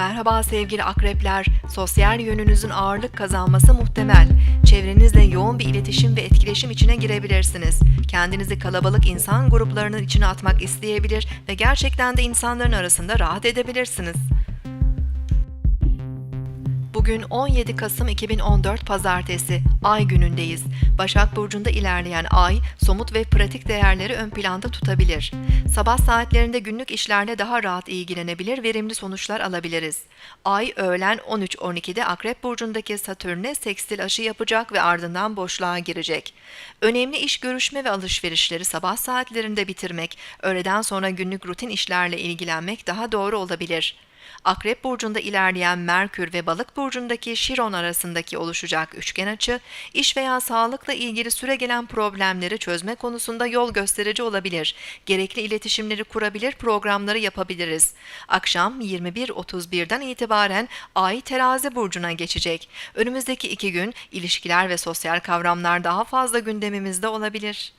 Merhaba sevgili akrepler. Sosyal yönünüzün ağırlık kazanması muhtemel. Çevrenizle yoğun bir iletişim ve etkileşim içine girebilirsiniz. Kendinizi kalabalık insan gruplarının içine atmak isteyebilir ve gerçekten de insanların arasında rahat edebilirsiniz. Bugün 17 Kasım 2014 Pazartesi, Ay günündeyiz. Başak Burcu'nda ilerleyen Ay, somut ve pratik değerleri ön planda tutabilir. Sabah saatlerinde günlük işlerle daha rahat ilgilenebilir, verimli sonuçlar alabiliriz. Ay, öğlen 13.12'de Akrep Burcu'ndaki Satürn'e sekstil aşı yapacak ve ardından boşluğa girecek. Önemli iş görüşme ve alışverişleri sabah saatlerinde bitirmek, öğleden sonra günlük rutin işlerle ilgilenmek daha doğru olabilir. Akrep burcunda ilerleyen Merkür ve Balık burcundaki Şiron arasındaki oluşacak üçgen açı, iş veya sağlıkla ilgili süregelen problemleri çözme konusunda yol gösterici olabilir. Gerekli iletişimleri kurabilir, programları yapabiliriz. Akşam 21.31'den itibaren Ay Terazi burcuna geçecek. Önümüzdeki iki gün ilişkiler ve sosyal kavramlar daha fazla gündemimizde olabilir.